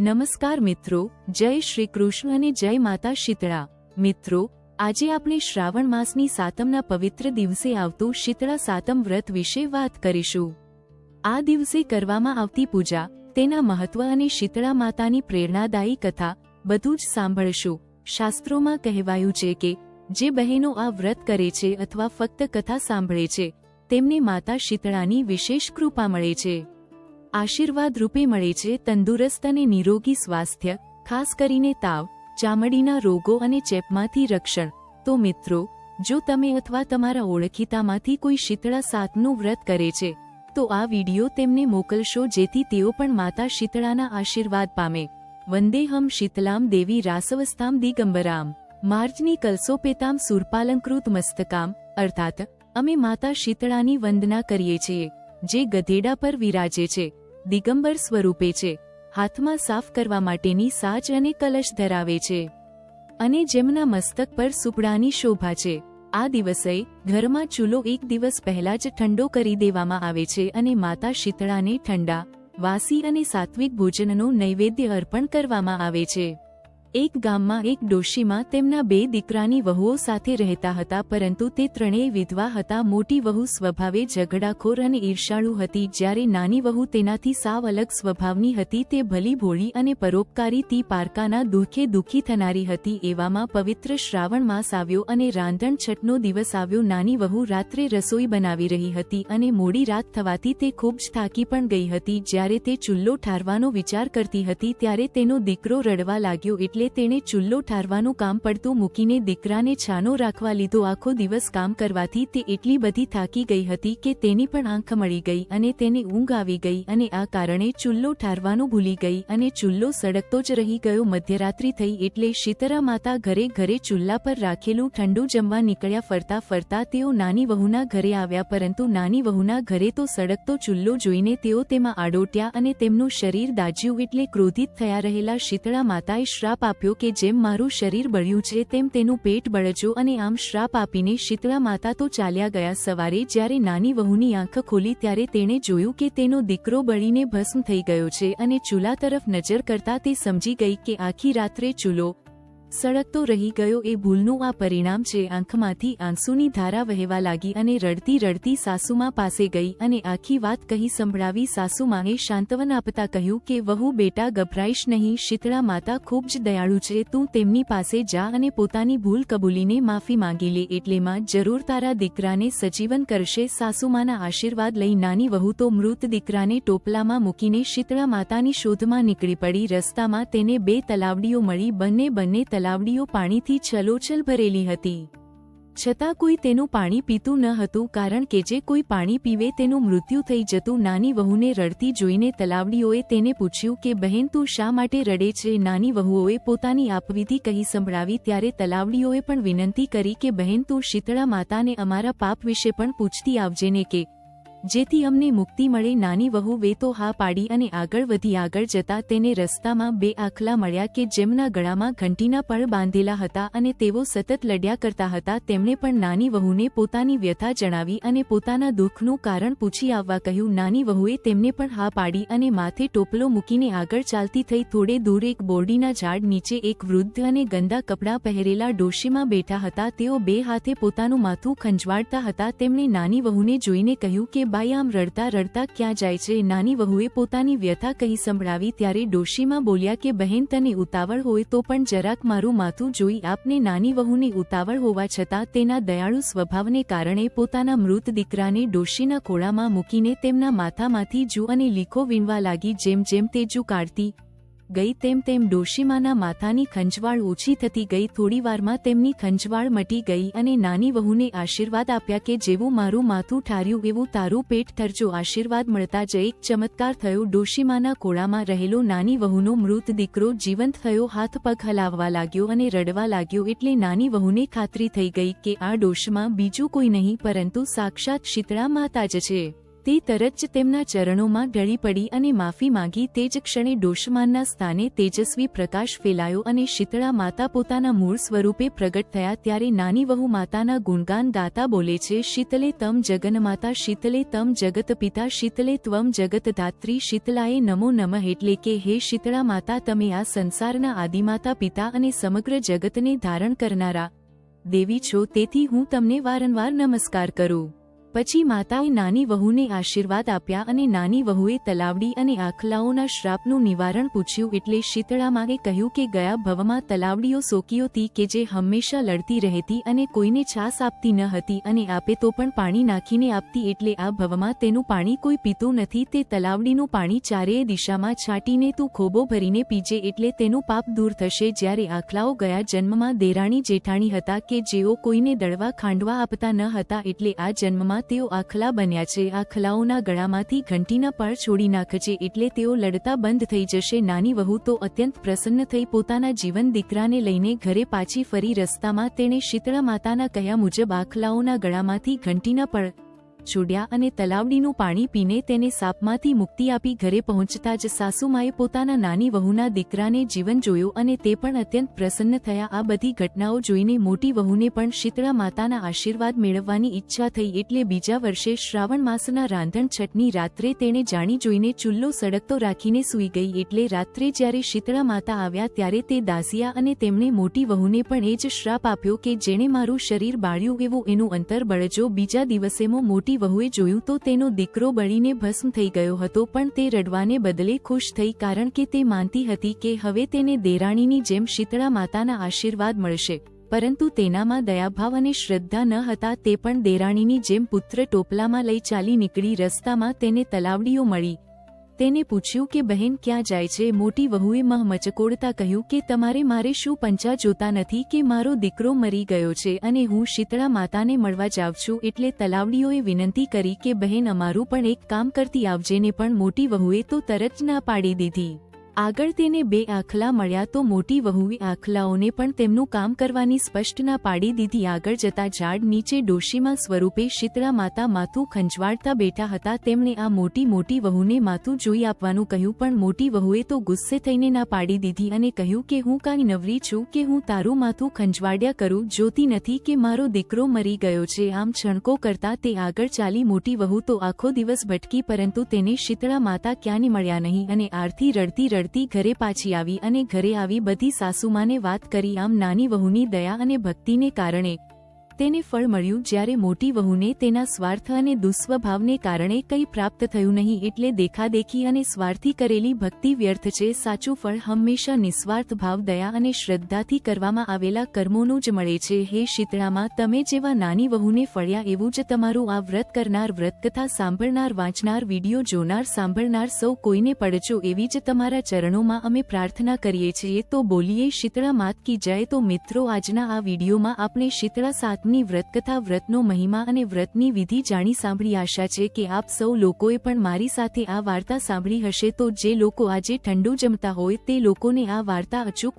નમસ્કાર મિત્રો, જય શ્રી કૃષ્ણ અને જય માતા શીતળા. મિત્રો, આજે આપણે શ્રાવણ માસની સાતમના પવિત્ર દિવસે આવતું શીતળા સાતમ વ્રત વિશે વાત કરીશું. આ દિવસે કરવામાં આવતી પૂજા, તેના મહત્વ અને શીતળા માતાની પ્રેરણાદાયી કથા, બધું જ સાંભળશું. શાસ્ત્રોમાં કહેવાયું છે કે, જે બહેનો આ વ્રત કરે છે અથવા ફક્ત કથા સાંભળે છે, તેમને માતા શીતળાની વિશેષ કૃપા મળે છે. આશીર્વાદ રૂપે મળે છે તંદુરસ્ત અને નિરોગી સ્વાસ્થ્ય, ખાસ કરીને તાવ, ચામડીના રોગો અને ચેપમાંથી રક્ષણ. તો મિત્રો, જો તમે અથવા તમારા ઓળખીતામાંથી કોઈ શીતળા સાતનું વ્રત કરે છે, તો આ વીડિયો તેમને મોકલશો જેથી તેઓ પણ માતા શીતળાના આશીર્વાદ પામે. વંદેહમ શીતલામ દેવી રાસવસ્તામ દિગંબરામ. માર્ચની કલસોપેતામ સુરપાલંકૃત મસ્તકામ, અર્થાત, અમે માતા શીતળાની વંદના કરીએ છીએ, જે ગધેડા પર વિરાજે છે. દિગંબર સ્વરૂપે છે. હાથમાં સાફ કરવા માટેની સાજ અને કલશ ધરાવે છે. અને જેમના મસ્તક પર સુપડાની શોભા છે. આ દિવસે ઘરમાં ચૂલો એક દિવસ પહેલા જ ઠંડો કરી દેવામાં આવે છે અને માતા શીતળાને ઠંડા, વાસી અને સાત્વિક ભોજનનો નૈવેદ્ય અર્પણ કરવામાં આવે છે. એક ગામમાં એક ડોશીમાં તેમના બે દીકરાની વહુઓ સાથે રહેતા હતા, પરંતુ તે ત્રણેય વિધવા હતા. મોટી વહુ સ્વભાવે ઝઘડાખોર અને ઈર્ષાળુ હતી. જ્યારે નાની વહુ તેનાથી સાવ અલગ સ્વભાવની હતી, તે ભલી ભોળી અને પરોપકારી તી પારકાના દુઃખે દુઃખી થનારી હતી. એવામાં પવિત્ર શ્રાવણ માસ આવ્યો અને રાંધણ છઠનો દિવસ આવ્યો. નાની વહુ રાત્રે રસોઈ બનાવી રહી હતી અને મોડી રાત થવાથી તે ખૂબ જ થાકી પણ ગઈ હતી. જ્યારે તે ચૂલ્લો ઠારવાનો વિચાર કરતી હતી, ત્યારે તેનો દીકરો રડવા લાગ્યો. એટલે તેણે ચૂલ્લો ઠારવાનું કામ પડતું મૂકીને દીકરાને છાનો રાખવા લીધો. આખો દિવસ કામ કરવાથી તે એટલી બધી થાકી ગઈ હતી કે તેની પણ આંખ મળી ગઈ અને તેને ઊંઘ આવી ગઈ અને આ કારણે ચૂલ્લો ઠારવાનું ભૂલી ગઈ અને ચૂલ્લો સળગતો જ રહી ગયો. મધ્યરાત્રિ થઈ એટલે શીતળા માતા ઘરે ઘરે ચૂલ્લા પર રાખેલું ઠંડુ જમવા નીકળ્યા ફરતા ફરતા તેઓ નાની વહુના ઘરે આવ્યા પરંતુ નાની વહુના ઘરે તો સળગતો ચૂલ્લો જોઈને તેઓ તેમાં આડોટ્યા અને તેમનું શરીર દાજ્યું એટલે ક્રોધિત થયા રહેલા શીતળા માતાએ શ્રાપ આપ્યો કે જેમ મારું શરીર બળ્યું છે તેમ તેનું પેટ બળજો અને આમ શ્રાપ આપીને શીતળા માતા તો ચાલ્યા ગયા સવારે જ્યારે નાની વહુની આંખ ખોલી ત્યારે તેણે જોયું કે તેનો દીકરો બળીને ભસ્મ થઈ ગયો છે અને ચૂલા તરફ નજર કરતા તે સમજી ગઈ કે આખી રાત્રે ચૂલો સળગતો રહી ગયો એ ભૂલનું આ પરિણામ છે. આંખમાંથી આંસુની ધારા વહેવા લાગી અને રડતી રડતી સાસુમા પાસે ગઈ અને આખી વાત કહી સંભળાવી સાસુમાએ શાંતવન આપતા કહ્યું કે, વહુ, બેટા, ગભરાઈશ નહીં. શીતળા માતા ખૂબ જ દયાળુ છે. તું તેમની પાસે જા અને પોતાની ભૂલ કબૂલીને માફી માંગી લે. એટલેમાં જરૂર તારા દીકરાને સજીવન કરશે. સાસુમાના આશીર્વાદ લઈ નાની વહુ તો મૃત દીકરાને ટોપલામાં મૂકીને શીતળા માતાની શોધમાં નીકળી પડી. રસ્તામાં તેને બે તલાવડીઓ મળી. બંને બંને તલાવડીઓ પાણીથી છલોછલ ભરેલી હતી. છતાં કોઈ તેનું પાણી પીતું ન હતું કારણ કે જે કોઈ પાણી પીવે તેનું મૃત્યુ થઈ જતું નાની વહુને રડતી જોઈને તલાવડીઓએ તેને પૂછ્યું કે, બહેન, તું શા માટે રડે છે? નાની વહુઓએ પોતાની આપવિધિ કહી સંભળાવી ત્યારે તલાવડીઓએ પણ વિનંતી કરી કે, બહેન, તું શીતળા માતાને અમારા પાપ વિશે પણ પૂછતી આવજે ને કે જેથી અમને મુક્તિ મળે. નાની વહુ વે તો હા પાડી અને આગળ વધી આગળ જતા તેને રસ્તામાં બે આખલા મળ્યા કે જેમના ગળામાં ઘંટીના પળ બાંધેલા હતા અને તેઓ સતત લડ્યા કરતા હતા. તેમણે પણ નાની વહુને પોતાની વ્યથા જણાવી અને પોતાના દુઃખનું કારણ પૂછી આવવા કહ્યું. નાની વહુએ તેમને પણ હા પાડી અને માથે ટોપલો મૂકીને આગળ ચાલતી થઈ થોડે દૂર એક બોરડીના ઝાડ નીચે એક વૃદ્ધ અને ગંદા કપડાં પહેરેલા ડોશીમાં બેઠા હતા. તેઓ બે હાથે પોતાનું માથું ખંજવાળતા હતા. તેમણે નાની વહુને જોઈને કહ્યું કે બાઈ આમ રડતા રડતા ક્યાં જાય છે? નાની વહુએ પોતાની વ્યથા કહી સંભળાવી ત્યારે ડોશીમાં બોલ્યા કે, બહેન, તને ઉતાવળ હોય તો પણ જરાક મારું માથું જોઈ આપને નાની વહુની ઉતાવળ હોવા છતાં તેના દયાળુ સ્વભાવને કારણે પોતાના મૃત દીકરાને ડોશીના ખોળામાં મૂકીને તેમના માથામાંથી જુ અને લીખો વીણવા લાગી જેમ જેમ તે જુ કાઢતી ગઈ તેમ તેમ ડોશીમાના માથાની ખંજવાળ ઓછી થતી ગઈ. થોડીવારમાં તેમની ખંજવાળ મટી ગઈ અને નાની વહુને આશીર્વાદ આપ્યા કે જેવું મારું માથું ઠાર્યું એવું તારું પેટ ઠરજો. આશીર્વાદ મળતા જ એક ચમત્કાર થયો. ડોશીમાના કોળામાં રહેલો નાની વહુનો મૃત દીકરો જીવંત થયો. હાથ પગ હલાવવા લાગ્યો અને રડવા લાગ્યો એટલે નાની વહુને ખાતરી થઈ ગઈ કે આ ડોશમાં બીજું કોઈ નહીં પરંતુ સાક્ષાત શીતળા માતા જ છે. તે તરત જ તેમના ચરણોમાં ગળી પડી અને માફી માંગી તે જ ક્ષણે ડોશમાનના સ્થાને તેજસ્વી પ્રકાશ ફેલાયો અને શીતળા માતા પોતાના મૂળ સ્વરૂપે પ્રગટ થયા ત્યારે નાની વહુ માતાના ગુણગાન ગાતા બોલે છે, શીતલે તમ જગનમાતા શીતલે તમ જગત પિતા, શીતલે ત્વમ જગતધાત્રી શીતલાએ નમો નમઃ એટલે કે, હે શીતળા માતા, તમે આ સંસારના આદિમાતા પિતા અને સમગ્ર જગતને ધારણ કરનારા દેવી છો, તેથી હું તમને વારંવાર નમસ્કાર કરું. પછી માતાએ નાની વહુને આશીર્વાદ આપ્યા અને નાની વહુએ તલાવડી અને આખલાઓના શ્રાપનું નિવારણ પૂછ્યું એટલે શીતળામાએ કહ્યું કે ગયા ભવમાં તલાવડીઓ સોકીઓતી કે જે હંમેશા લડતી રહેતી અને કોઈને છાસ આપતી ન હતી અને આપે તો પણ પાણી નાખીને આપતી એટલે આ ભવમાં તેનું પાણી કોઈ પીતું નથી તે તલાવડીનું પાણી ચારેય દિશામાં છાંટીને તું ખોબો ભરીને પીજે એટલે તેનું પાપ દૂર થશે જ્યારે આખલાઓ ગયા જન્મમાં દેરાણી જેઠાણી હતા કે જેઓ કોઈને દળવા ખાંડવા આપતા ન હતા એટલે આ જન્મમાં તેઓ આખલા બન્યા છે. આખલાઓના ગળામાંથી ઘંટીના પળ છોડી નાખજે એટલે તેઓ લડતા બંધ થઈ જશે. નાની વહુ તો અત્યંત પ્રસન્ન થઈ પોતાના જીવન દીકરાને લઈને ઘરે પાછી ફરી રસ્તામાં તેણે શીતળા માતાના કહ્યા મુજબ આખલાઓના ગળામાંથી ઘંટીના પળ છોડ્યા અને તલાવડીનું પાણી પીને તેને સાપમાંથી મુક્તિ આપી ઘરે પહોંચતા જ સાસુમાએ પોતાના નાની વહુના દીકરાને જીવન જોયું અને તે પણ અત્યંત પ્રસન્ન થયા. આ બધી ઘટનાઓ જોઈને મોટી વહુને પણ શીતળા માતાના આશીર્વાદ મેળવવાની ઈચ્છા થઈ એટલે બીજા વર્ષે શ્રાવણ માસના રાંધણ છઠની રાત્રે તેણે જાણી જોઈને ચૂલ્લો સળગતો રાખીને સૂઈ ગઈ એટલે રાત્રે જ્યારે શીતળા માતા આવ્યા ત્યારે તે દાસિયા અને તેમણે મોટી વહુને પણ એ જ શ્રાપ આપ્યો કે જેણે મારું શરીર બાળ્યું એવું એનું અંતર બળજો. બીજા દિવસેમાં મોટી વહુએ જોયું તો તેનો દીકરો બળીને ભસ્મ થઈ ગયો હતો, પણ તે રડવાને બદલે ખુશ થઈ કારણ કે તે માનતી હતી કે હવે તેને દેરાણીની જેમ શીતળા માતાના આશીર્વાદ મળશે. પરંતુ તેનામાં દયાભાવ અને શ્રદ્ધા ન હતા, તે પણ દેરાણીની જેમ પુત્ર ટોપલામાં લઈ ચાલી નીકળી રસ્તામાં તેને તલાવડીઓ મળી. તેને પૂછ્યું કે બહેન ક્યાં જાય છે? મોટી વહુએ મહ મચકોડતા કહ્યું કે તમારે મારે શું પંચા જોતા નથી કે મારો દીકરો મરી ગયો છે અને હું શીતળા માતાને મળવા જાઉં છું એટલે તલાવડીઓએ વિનંતી કરી કે બહેન અમારું પણ એક કામ કરતી આવજે ને પણ મોટી વહુએ તો તરત ના પાડી દીધી. આગળ તેને બે આખલા મળ્યા તો મોટી વહુએ આખલાઓને પણ તેમનું કામ કરવાની સ્પષ્ટ ના પાડી દીધી. આગળ જતા ઝાડ નીચે ડોશીમાં સ્વરૂપે શીતળા માતા માથું ખંજવાડતા બેઠા હતા. તેમણે આ મોટી મોટી વહુને માથું જોઈ આપવાનું કહ્યું, પણ મોટી વહુએ તો ગુસ્સે થઈને ના પાડી દીધી અને કહ્યું કે હું કાંઈ નવરી છું કે હું તારું માથું ખંજવાડ્યા કરું, જોતી નથી કે મારો દીકરો મરી ગયો છે. આમ છણકો કરતા તે આગળ ચાલી મોટી વહુ તો આખો દિવસ ભટકી, પરંતુ તેને શીતળા માતા ક્યાંની મળ્યા નહીં અને આરથી રડતી રડતી ઘરે પાછી આવી અને ઘરે આવી બધી સાસુમાને વાત કરી આમ નાની વહુની દયા અને ભક્તિને કારણે તેને ફળ મળ્યું જ્યારે મોટી વહુને તેના સ્વાર્થ અને દુસ્વભાવને કારણે કંઈ પ્રાપ્ત થયું નહીં એટલે દેખાદેખી અને સ્વાર્થી કરેલી ભક્તિ વ્યર્થ છે. સાચું ફળ હંમેશા નિસ્વાર્થ ભાવ, દયા અને શ્રદ્ધાથી કરવામાં આવેલા કર્મોનું જ મળે છે. હે શીતળામાં, તમે જેવા નાની વહુને ફળ્યા એવું જ તમારું આ વ્રત કરનાર, વ્રતકથા સાંભળનાર, વાંચનાર, વીડિયો જોનાર, સાંભળનાર સૌ કોઈને પડજો એવી જ તમારા ચરણોમાં અમે પ્રાર્થના કરીએ છીએ. તો બોલીએ, શીતળા માત કી જય. તો મિત્રો, આજના આ વિડીયોમાં આપણે શીતળા સાતમી વ્રતકથા, વ્રતનો મહિમા અને વ્રતની વિધિ જાણી સાંભળી આશા છે કે આપ સૌ લોકોએ પણ મારી સાથે આ વાર્તા સાંભળી હશે તો જે લોકો આજે ઠંડુ જમતા હોય તે લોકોને આ વાર્તા અચૂક